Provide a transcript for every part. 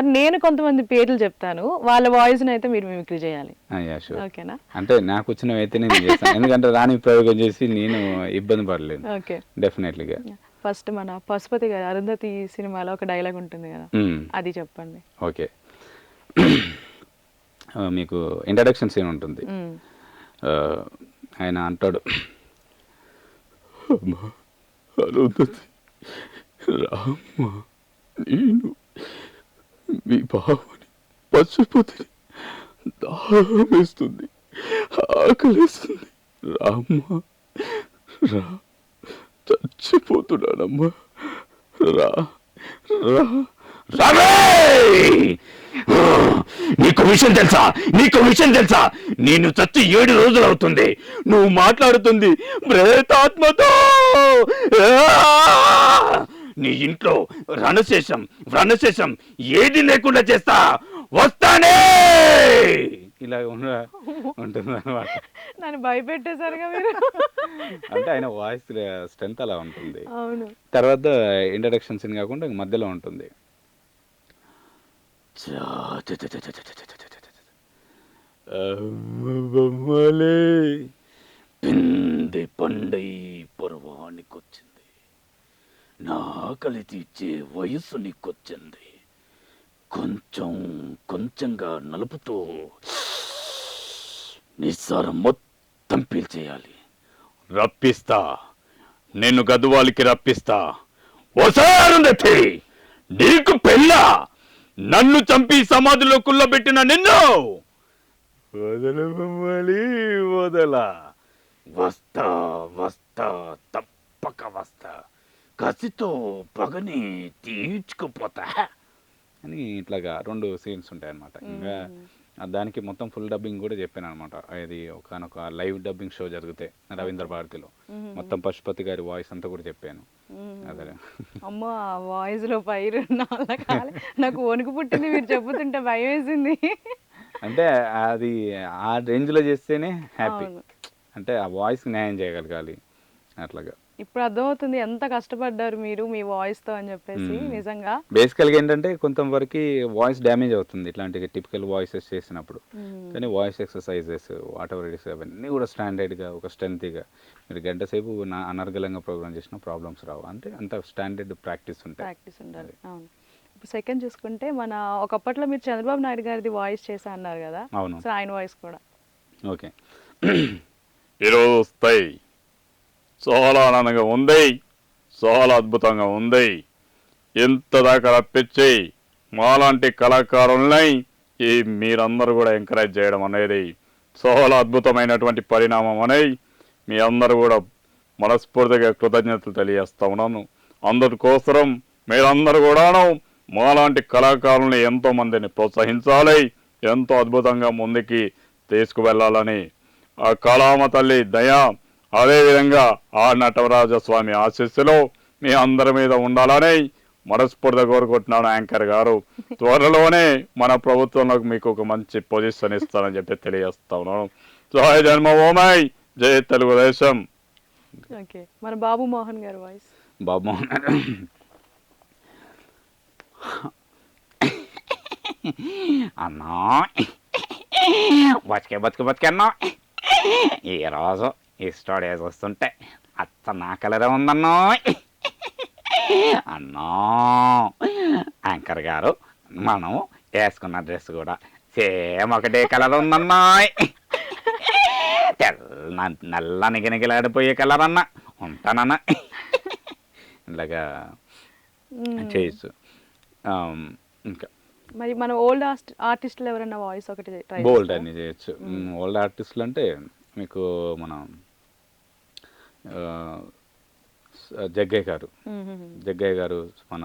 మరి నేను కొంతమంది పేర్లు చెప్తాను. వాళ్ళ వాయిస్ అయితే మీరు మిమిక్రీ చేయాలి. ఓకేనా? అంటే నాకు వచ్చినవి అయితే నేను చేస్తాను. ఎందుకంటే రాని ప్రయోగం చేసి నేను ఇబ్బంది పడలేను. ఓకే. డెఫినెట్లీగా ఫస్ట్ మన పశుపతి గారు అరుంధతి సినిమాలో ఒక డైలాగ్ ఉంటుంది కదా. అది చెప్పండి. ఓకే. మీకు ఇంట్రడక్షన్ సీన్ ఉంటుంది. ఆయన అంటాడు "అమ్మా, అరుంధతి రామ్మ నేను మీ బావుని పశుపతిని దాహమేస్తుంది ఆకలిస్తుంది. రామ్మ రా. చచ్చిపోతున్నాడమ్మా రా రా. నీకు విషయం తెలుసా? నీకు విషయం తెలుసా? నేను చచ్చి ఏడు రోజులు అవుతుంది. నువ్వు మాట్లాడుతుంది ప్రేతాత్మతో నీ ఇంట్లో రణశేషం రణశేషం ఏది లేకుండా చేస్తా వస్తానే! ఇలా ఉంటుంది అనమాట నన్ను భయపెట్టేశారుగా మీరు. అంటే ఆయన వాయిస్ స్ట్రెంత్ అలా ఉంటుంది. అవును. తర్వాత ఇంట్రడక్షన్ సీన్ కాకుండా మధ్యలో ఉంటుంది. పిండి పండై పర్వానికొచ్చింది. నా ఆకలి తీర్చే వయస్సు నీకొచ్చింది. కొంచెం కొంచెంగా నలుపుతో నిస్సారం మొత్తం పీల్చేయాలి. రప్పిస్తా. నేను గదువాలికి రప్పిస్తా. వసారుందతి నీకు పెళ్ళ! నన్ను చంపి సమాధిలో కుల్లబెట్టిన నిన్ను! వదలమలి వదల. వస్తా వస్తా తప్పక వస్తా. కసితో పగని తీర్చుకుపోతా అని ఇట్లాగా రెండు సీన్స్ ఉంటాయి అనమాట ఇంకా దానికి మొత్తం ఫుల్ డబ్బింగ్ కూడా చెప్పాను అనమాట అది ఒకనొక లైవ్ డబ్బింగ్ షో జరుగుతాయి రవీంద్ర భారతిలో. మొత్తం పశుపతి గారి వాయిస్ అంతా కూడా చెప్పాను. అదే. అమ్మ ఆ వాయిస్లో పైరు నాకు వణుకు పుట్టింది మీరు చెబుతుంటే భయం వేసింది అంటే అది ఆ రేంజ్లో చేస్తేనే హ్యాపీ. అంటే ఆ వాయిస్కి న్యాయం చేయగలగాలి. అట్లాగా. ఇప్పుడు అర్థమవుతుంది ఎంత కష్టపడ్డారు మీరు మీ వాయిస్తో అని చెప్పేసి నిజంగా. బేసికల్గా ఏంటంటే కొంతవరకు వాయిస్ డ్యామేజ్ అవుతుంది ఇట్లాంటి టిపికల్ వాయిసెస్ చేసినప్పుడు. కానీ voice exercises whatever it's అవన్నీ కూడా స్టాండర్డ్గా ఒక స్ట్రెంత్గా మీరు గంట సేపు నా అనర్గళంగా ప్రోగ్రామ్ చేసిన ప్రాబ్లమ్స్ రావు. అంటే అంత స్టాండర్డ్ ప్రాక్టీస్ ఉంటాయి. ప్రాక్టీస్ ఉండాలి. అవును. ఇప్పుడు సెకండ్ చూసుకుంటే మన ఒకప్పట్లో మీరు చంద్రబాబు నాయుడు గారిది వాయిస్ చేశా అన్నారు కదా? అవును. సో ఆయన వాయిస్ కూడా. ఓకే ఈరోజు వస్తాయి. చాలా ఆనందంగా ఉంది చాలా అద్భుతంగా ఉంది. ఎంత దాకా రప్పించి మాలాంటి కళాకారుల్ని ఈ మీరందరూ కూడా ఎంకరేజ్ చేయడం అనేది చాలా అద్భుతమైనటువంటి పరిణామం అని మీ అందరూ కూడా మనస్ఫూర్తిగా కృతజ్ఞతలు తెలియజేస్తా ఉన్నాను. అందరి మీరందరూ కూడాను మాలాంటి కళాకారుల్ని ఎంతో మందిని ప్రోత్సహించాలి ఎంతో అద్భుతంగా ముందుకి తీసుకువెళ్ళాలని ఆ కళామ తల్లి దయా అదేవిధంగా ఆ నటవరాజ స్వామి ఆశీస్సులు మీ అందరి మీద ఉండాలని మనస్ఫూర్తిగా కోరుకుంటున్నాను యాంకర్ గారు. త్వరలోనే మన ప్రభుత్వంలోకి మీకు ఒక మంచి పొజిషన్ ఇస్తానని చెప్పి తెలియజేస్తా ఉన్నాను. జయ జన్మభూమై జయ తెలుగుదేశం. ఓకే మన బాబు మోహన్ గారి వాయిస్. బాబు అన్నా. బతికే బతికే బతికే అన్నా. ఈరోజు ఈ స్టోడేజ్ వస్తుంటే అత్త నా కలరే ఉందన్నో. అన్నా. యాంకర్ గారు మనం వేసుకున్న డ్రెస్ కూడా సేమ్ ఒకటే కలర్ ఉందన్నా. తెల్ల నల్ల నిగనిగలాడిపోయే కలర్ అన్న ఉంటానన్నా. ఇలాగా చేయొచ్చు. ఇంకా. మరి మన ఓల్డ్ ఆర్టిస్టులు ఎవరైనా వాయిస్ ఒకటి బోల్డ్ అన్ని చేయొచ్చు. ఓల్డ్ ఆర్టిస్టులు అంటే మీకు మన జగ్గయ్య గారు. జగ్గయ్య గారు మన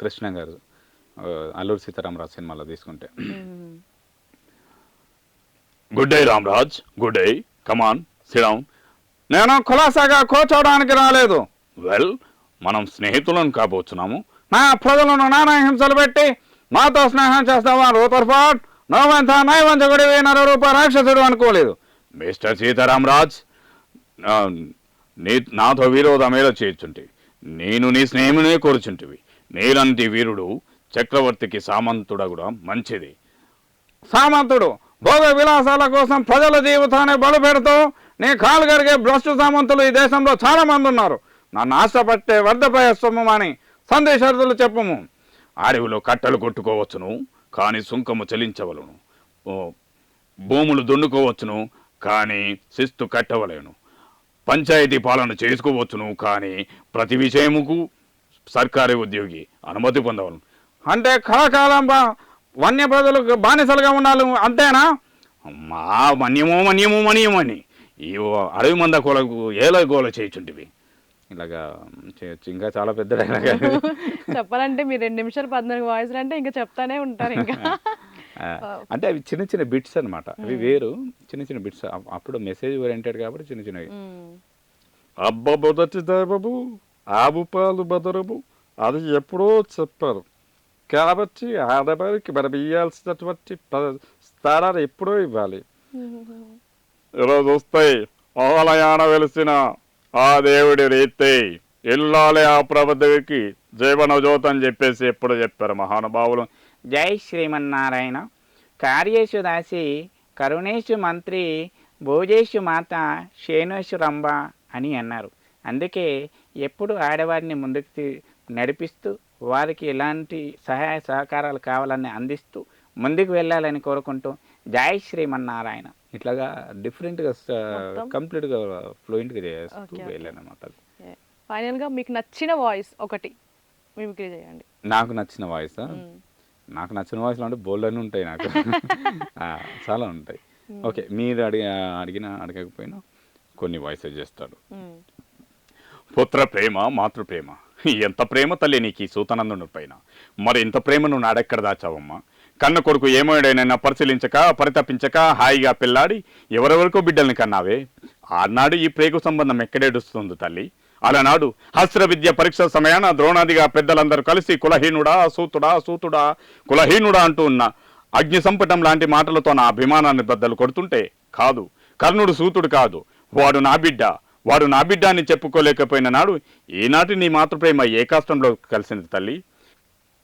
కృష్ణ గారు. అల్లూరి సీతారామరాజు సినిమాలో తీసుకుంటే. Good day Ramaraj. Good day. Come on sit down నేను ఖులాసాగా కూర్చోవడానికి రాలేదు. వెల్ మనం స్నేహితులను కాబోచున్నాము. నా ప్రజలను నానా హింసలు పెట్టి నాతో స్నేహం చేస్తావా రూతర్ఫాట్ నోవంత నైవంచకుడి నర రూప రాక్షసుడు అనుకోలేదు. మిస్టర్ సీతారామరాజ్ నీ నాతో విరోధమేలా చేర్చుంటివి నేను నీ స్నేహితునే కోరుచుంటివి. నీలాంటి వీరుడు చక్రవర్తికి సామంతుడ కూడా మంచిది. సామంతుడు భోగ విలాసాల కోసం ప్రజల జీవితాన్ని బలపెడుతూ నీ కాలు కరిగే భ్రష్టు సామంతులు ఈ దేశంలో చాలా మంది ఉన్నారు. నన్ను ఆశపట్టే వర్ధపయ సొమ్ము అని సందేశార్థులు చెప్పము. అడవిలో కట్టలు కొట్టుకోవచ్చును కానీ సుంకము చెల్లించవలను ఓ, భూములు దున్నుకోవచ్చును కానీ శిస్తు కట్టవలేను. పంచాయతీ పాలన చేసుకోవచ్చును కానీ ప్రతి విషయముకు సర్కారీ ఉద్యోగి అనుమతి పొందవలను. అంటే కళాకాలం బా వన్య ప్రజలకు బానిసలుగా ఉండాలి అంతేనా? మా మన్యమో మన్యమో మన్యమో అని ఈ అడవి మంద కోలకు ఏల గోల చేయుచుంటివి. ఇలాగా చేయొచ్చు. ఇంకా చాలా పెద్ద. చెప్పాలంటే మీరు రెండు నిమిషాలు పద్నాలుగు వాయిస్లు అంటే ఇంకా చెప్తానే ఉంటారు ఇంకా. అంటే అవి చిన్న చిన్న బిట్స్ అన్నమాట. అవి వేరు చిన్న చిన్న బిట్స్. అప్పుడు మెసేజ్ ఓరియంటెడ్ కాబట్టి చిన్న చిన్నవి. మ్మ్. అబ్బ మొదటి దైవము ఆవు పాలు బదరము అది ఎప్పుడో చెప్పారు. కాబట్టి ఆడవారికి మనం ఇవ్వాల్సినటువంటి స్థానాన్ని ఎప్పుడో ఇవ్వాలి. ఈరోజు వస్తాయి ఆలయాన వెలిసిన ఆ దేవుడి రీతి ఇల్లాలే ఆ ప్రభుత్వకి జీవన జ్యోతి అని చెప్పేసి ఎప్పుడు చెప్పారు మహానుభావులు. జై శ్రీమన్నారాయణ కార్యేషు దాసి కరుణేషు మంత్రి భోజేషు మాత శేనేషు రంభ అని అన్నారు అందుకే ఎప్పుడు ఆడవారిని ముందుకు నడిపిస్తూ వారికి ఎలాంటి సహాయ సహకారాలు కావాలని అందిస్తూ ముందుకు వెళ్ళాలని కోరుకుంటూ జై శ్రీమన్నారాయణ ఇట్లాగా డిఫరెంట్గా? కంప్లీట్గా ఫ్లూయెంట్గా చేస్తూ. వెళ్ళాను అనమాట ఫైనల్గా మీకు నచ్చిన వాయిస్ ఒకటి మిమిక్రీ చేయండి నాకు నచ్చిన వాయిస్. నాకు నచ్చిన వాయిస్లో అంటే బోల్డ్ అని ఉంటాయి నాకు. చాలా ఉంటాయి. ఓకే మీరు అడిగ అడిగిన అడగకపోయినా కొన్ని వాయిసెస్ చేస్తాడు. మ్మ్. పుత్ర ప్రేమ మాతృ ప్రేమ. ఎంత ప్రేమ తల్లి నీకు ఈ సూతనందుని పైన. మరి ఇంత ప్రేమ నువ్వు నాడెక్కడ దాచావమ్మా? కన్న కొడుకు ఏమోడైనా పరిశీలించక పరితపించక హాయిగా పిల్లాడి ఎవరెవరికో బిడ్డల్ని కన్నావే? ఆనాడు ఈ ప్రేగు సంబంధం ఎక్కడేడుస్తుంది తల్లి? అలనాడు హస్త్ర విద్య పరీక్ష సమయాన ద్రోణాదిగా పెద్దలందరూ కలిసి కులహీనుడా సూతుడా సూతుడా కులహీనుడా అంటూ ఉన్న అగ్ని సంపటం లాంటి మాటలతో నా అభిమానాన్ని బద్దలు కొడుతుంటే కాదు కర్ణుడు సూతుడు కాదు వాడు నా బిడ్డ. వాడు నా బిడ్డ అని చెప్పుకోలేకపోయిన నాడు ఈనాటి నీ మాతృప్రేమ ఏ కష్టంలో కలిసింది తల్లి?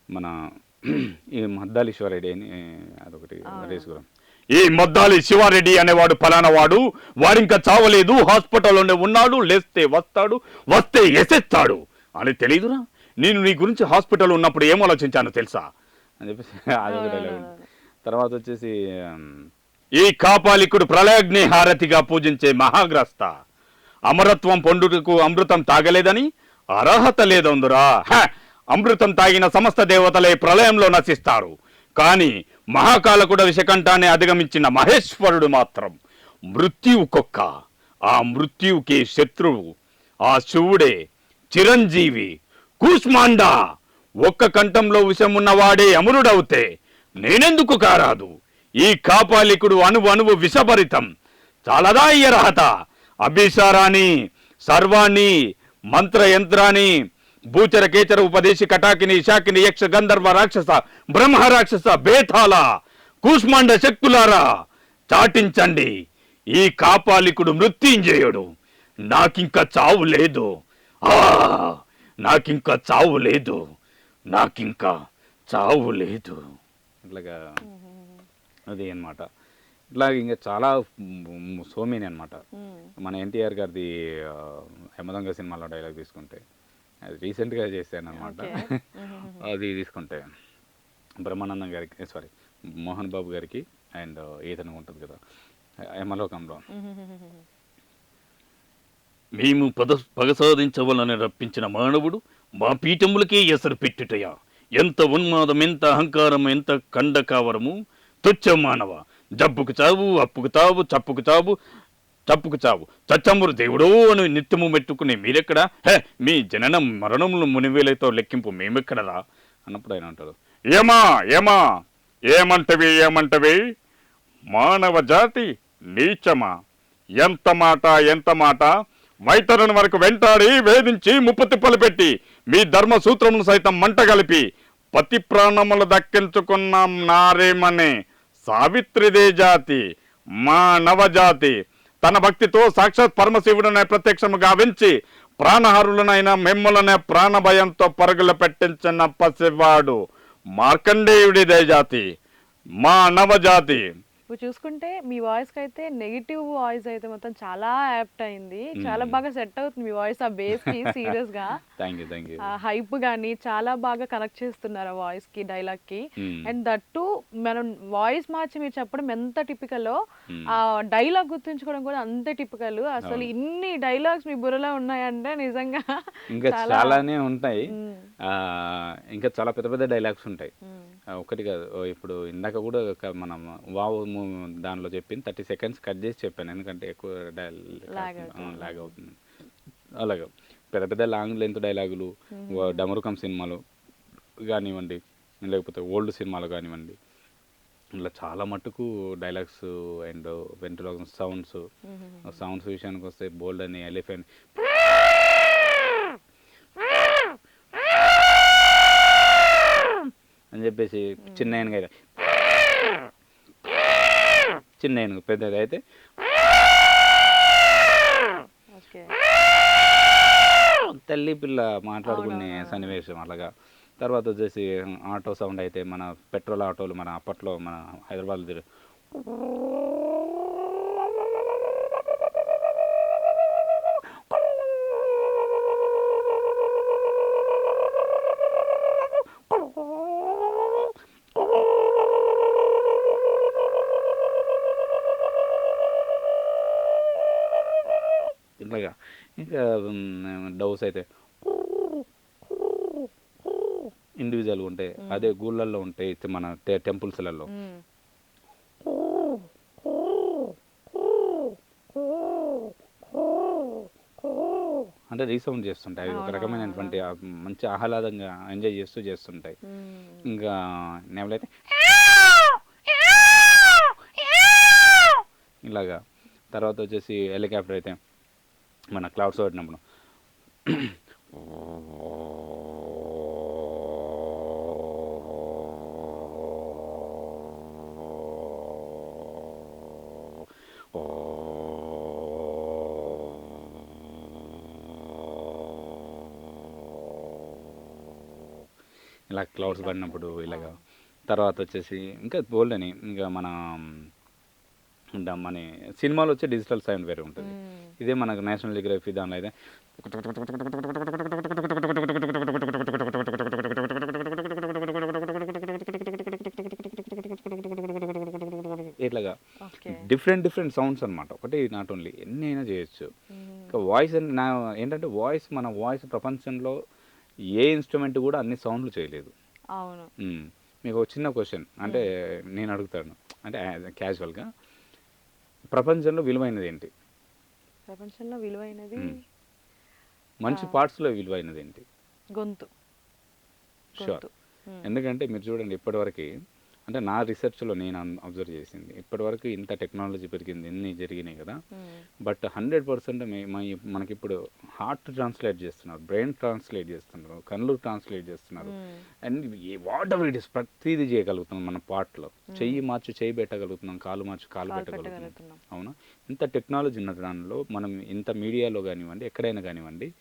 మన ఈ మద్దాలి శివారెడ్డి అని అదొకటి రేసుగురం ఈ మద్దాలి శివారెడ్డి అనేవాడు ఫలానా వాడు వాడింకా చావలేదు హాస్పిటల్లోనే ఉన్నాడు లేస్తే వస్తాడు వస్తే ఎసెత్తాడు. అని తెలియదురా నేను నీ గురించి హాస్పిటల్ ఉన్నప్పుడు ఏం ఆలోచించానో తెలుసా? అని చెప్పేసి అదొక తర్వాత వచ్చేసి ఈ కాపాలికుడు ప్రళయగ్ని హారతిగా పూజించే మహాగ్రస్త. అమరత్వం పొందుటకు అమృతం తాగలేదని అర్హత లేదందురా. అమృతం తాగిన సమస్త దేవతలే ప్రళయంలో నశిస్తారు. కానీ మహాకాలకుడ విషకంఠాన్ని అధిగమించిన మహేశ్వరుడు మాత్రం మృత్యువు కుక్క. ఆ మృత్యువుకి శత్రువు ఆ శివుడే చిరంజీవి. కూష్మాండ ఒక్క కంఠంలో విషమున్నవాడే అమరుడవుతే నేనెందుకు కారాదు? ఈ కాపాలికుడు అణువు అణువు విషభరితం. చాలదా అయ్య రహత అభిసారాన్ని సర్వాన్ని మంత్ర యంత్రాన్ని భూచర కేచర ఉపదేశి కటాకిని శాకిని యక్ష గంధర్వ రాక్షస బ్రహ్మ రాక్షస బేతాల కూష్మాండ శక్తులారా చాటించండి. ఈ కాపాలికుడు మృత్యుంజయుడు. నాకింక చావు లేదు. ఆ నాకింక చావు లేదు. నాకింక చావు లేదు. ఇట్లాగా అది అన్నమాట. ఇట్లా ఇంకా చాలా సోమేని అనమాట. మన ఎన్టీఆర్ గారిది ఆ, యమదొంగ సినిమాలో డైలాగ్ తీసుకుంటే. అది రీసెంట్గా చేశాను అనమాట. అది తీసుకుంటే బ్రహ్మానందం గారికి సారీ మోహన్ బాబు గారికి అండ్ ఈతను ఉంటుంది కదా యమలోకంలో. మేము పద పగ సాధించవలని రప్పించిన మానవుడు మా పీఠములకే ఎసరు పెట్టుటయా? ఎంత ఉన్మాదం ఎంత అహంకారం ఎంత కండకావరము తుచ్చ మానవ జబ్బుకు చావు అప్పుకు చావు చప్పుకు చావు తప్పుకు చావు. చచ్చమ్మురు దేవుడో అని నిత్యము మెట్టుకునే మీరెక్కడ? హే మీ జననం మరణములు మునివేలతో లెక్కింపు మేమెక్కడరా? అన్నప్పుడు ఆయన అంటారు ఏమా ఏమా ఏమంటవి ఏమంటవి? మానవ జాతి నీచమా? ఎంత మాట ఎంత మాట? వైతరుని వరకు వెంటాడి వేధించి ముప్పు తిప్పలు పెట్టి మీ ధర్మ సూత్రమును సైతం మంట కలిపి పతి ప్రాణములు దక్కించుకున్నాం నారేమనే సావిత్రిదే జాతి మానవ జాతి తన భక్తితో సాక్షాత్ పరమశివుడనే ప్రత్యక్షము గావించి ప్రాణహారులనైన మిమ్మలనే ప్రాణ భయంతో పరుగులు పెట్టించిన పసివాడు మార్కండేయుడి దయజాతి మా నవజాతి. ఇప్పుడు చూసుకుంటే మీ వాయిస్ అయితే నెగిటివ్ వాయిస్ అయితే మొత్తం చాలా యాప్ట్ అయింది. చాలా బాగా సెట్ అవుతుంది మీ వాయిస్ ఆ బేస్కి సీరియస్గా హైప్ గానీ చాలా బాగా కనెక్ట్ చేస్తున్నారు ఆ వాయిస్కి డైలాగ్కి. అండ్ దట్టు మనం వాయిస్ మార్చి మీరు చెప్పడం ఎంత టిపికలో. ఆ డైలాగ్ గుర్తుంచుకోవడం కూడా అంతే టిపికల్. అసలు ఇన్ని డైలాగ్స్ మీ బుర్రలో ఉన్నాయంటే నిజంగా ఇంకా చాలానే ఉంటాయి. ఇంకా చాలా పెద్ద పెద్ద డైలాగ్స్ ఉంటాయి. ఒకటి కాదు. ఇప్పుడు ఇందాక కూడా ఒక మనం వావ్ దానిలో చెప్పింది థర్టీ సెకండ్స్ కట్ చేసి చెప్పాను. ఎందుకంటే ఎక్కువ. లాగ్ అవుతుంది. అలాగే పెద్ద పెద్ద లాంగ్ లెంత్ డైలాగులు డమరుకం సినిమాలు కానివ్వండి లేకపోతే ఓల్డ్ సినిమాలు కానివ్వండి ఇలా చాలా మట్టుకు డైలాగ్స్ అండ్ వెంటలో సౌండ్స్ సౌండ్స్ విషయానికి వస్తే బోల్డ్ అని ఎలిఫెంట్ అని చెప్పేసి చిన్న ఏనుగు చిన్న ఏనుగు పెద్దది అయితే. తల్లి పిల్ల మాట్లాడుకునే. సన్నివేశం అలాగా. తర్వాత వచ్చేసి ఆటో సౌండ్ అయితే మన పెట్రోల్ ఆటోలు మన అప్పట్లో మన హైదరాబాద్ తిరిగి ఇట్లాగా ఇంకా డౌస్ అయితే ఇండివిజువల్గా ఉంటాయి అదే గూళ్ళల్లో ఉంటాయి మన టెంపుల్స్లలో. అంటే రీసౌండ్ చేస్తుంటాయి. అవి ఒక రకమైనటువంటి మంచి ఆహ్లాదంగా ఎంజాయ్ చేస్తూ చేస్తుంటాయి. ఇంకా నెవలైతే ఇలాగా. తర్వాత వచ్చేసి హెలికాప్టర్ అయితే మన క్లౌడ్స్ పట్టినప్పుడు ఇలా క్లౌడ్స్ పడినప్పుడు ఇలాగ. తర్వాత వచ్చేసి ఇంకా బోల్డ్ అని ఇంకా మన మన సినిమాలో వచ్చే డిజిటల్ సౌండ్ వేరే ఉంటుంది. ఇదే మనకు నేషనల్ జియోగ్రఫీ దానిలో అయితే. ఇట్లాగా డిఫరెంట్ డిఫరెంట్ సౌండ్స్ అన్నమాట. ఒకటి నాట్ ఓన్లీ ఎన్ని అయినా చేయొచ్చు. ఇంకా వాయిస్ నా ఏంటంటే వాయిస్ మన వాయిస్ ప్రపంచంలో ఏ ఇన్స్ట్రుమెంట్ కూడా అన్ని సౌండ్లు చేయలేదు. అవును. మీకు ఒక చిన్న క్వశ్చన్. అంటే నేను అడుగుతాను. అంటే క్యాజువల్గా ప్రపంచంలో విలువైనది ఏంటి? ప్రపంచంలో విలువైనది. మంచి పార్ట్స్లో విలువైనది ఏంటి గొంతు షూర్. ఎందుకంటే మీరు చూడండి ఇప్పటివరకు అంటే నా రీసెర్చ్లో నేను అబ్జర్వ్ చేసింది. ఇప్పటివరకు ఇంత టెక్నాలజీ పెరిగింది ఇన్ని జరిగినాయి కదా. బట్ హండ్రెడ్ పర్సెంట్ మనకి ఇప్పుడు హార్ట్ ట్రాన్స్లేట్ చేస్తున్నారు బ్రెయిన్ ట్రాన్స్లేట్ చేస్తున్నారు కళ్ళు ట్రాన్స్లేట్ చేస్తున్నారు. And whatever it is ప్రతిదీ చేయగలుగుతున్నాం మన పార్ట్లో చెయ్యి మార్చి చెయ్యి పెట్టగలుగుతున్నాం కాలు మార్చి కాలు పెట్టగలుగుతున్నాం. అవునా? ఇంత టెక్నాలజీ ఉన్న దానిలో మనం ఇంత మీడియాలో కానివ్వండి ఎక్కడైనా కానివ్వండి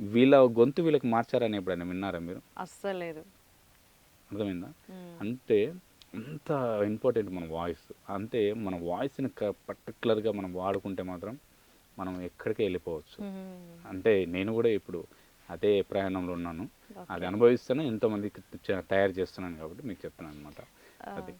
వీళ్ళ గొంతు వీళ్ళకి మార్చారని ఎప్పుడైనా విన్నారా మీరు? అస్సలేదు. అర్థమైందా. అంటే అంత ఇంపార్టెంట్ మన వాయిస్ అంతే మన వాయిస్ని పర్టికులర్గా మనం వాడుకుంటే మాత్రం మనం ఎక్కడికి వెళ్ళిపోవచ్చు. అంటే నేను కూడా ఇప్పుడు అదే ప్రయాణంలో ఉన్నాను. అది అనుభవిస్తూనే ఎంతోమందికి తయారు చేస్తున్నాను కాబట్టి మీకు చెప్తున్నాను అనమాట అది.